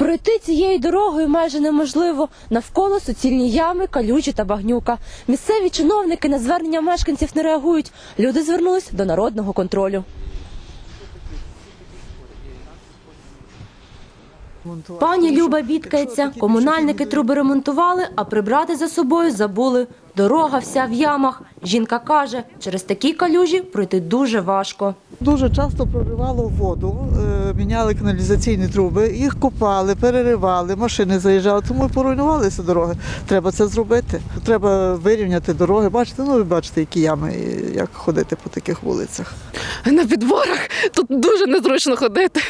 Пройти цією дорогою майже неможливо. Навколо суцільні ями, калюжі та багнюка. Місцеві чиновники на звернення мешканців не реагують. Люди звернулись до народного контролю. Пані Люба бідкається. Комунальники труби ремонтували, а прибрати за собою забули. Дорога вся в ямах. Жінка каже, через такі калюжі пройти дуже важко. Дуже часто проривало воду, е, міняли каналізаційні труби, їх копали, переривали, машини заїжджали, тому і поруйнувалися дороги. Треба це зробити. Треба вирівняти дороги. Бачите, ну ви бачите, які ями, як ходити по таких вулицях. на підборах тут дуже незручно ходити,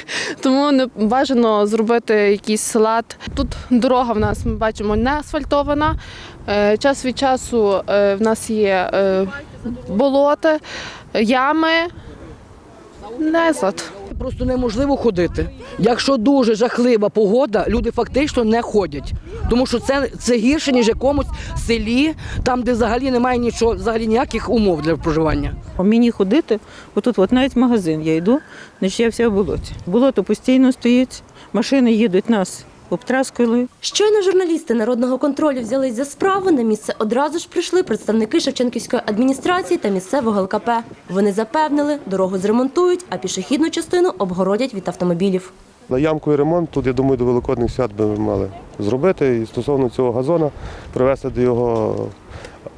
тому не бажано зробити якийсь лад. Тут дорога в нас ми бачимо не асфальтована. Е, Час від часу е, в нас є болота, ями. Незад. Просто неможливо ходити. Якщо дуже жахлива погода, люди фактично не ходять. Тому що це, це гірше, ніж якомусь селі, там, де взагалі немає нічого, взагалі ніяких умов для проживання. Мені ходити, отут от навіть магазин я йду, значить я вся в болоті. Болото постійно стоїть, машини їдуть нас, обтраскали. Щойно журналісти народного контролю взялись за справу. На місце одразу ж прийшли представники Шевченківської адміністрації та місцевого ЛКП. Вони запевнили, дорогу зремонтують, а пішохідну частину обгородять від автомобілів. На ямку і ремонт тут, я думаю, до Великодних свят би ми мали зробити. І стосовно цього газона привести до його,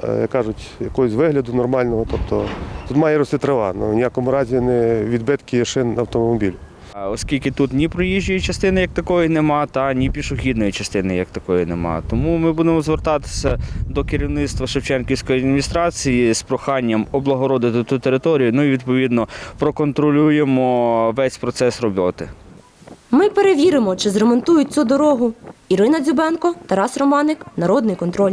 е, як кажуть, якогось вигляду нормального. Тобто тут має рости трава, але в ніякому разі не відбитки шин автомобілів. Оскільки тут ні проїжджої частини як такої нема, та ні пішохідної частини як такої нема. Тому ми будемо звертатися до керівництва Шевченківської адміністрації з проханням облагородити ту територію. Ну і відповідно проконтролюємо весь процес роботи. Ми перевіримо, чи зремонтують цю дорогу. Ірина Дзюбенко, Тарас Романик, Народний контроль.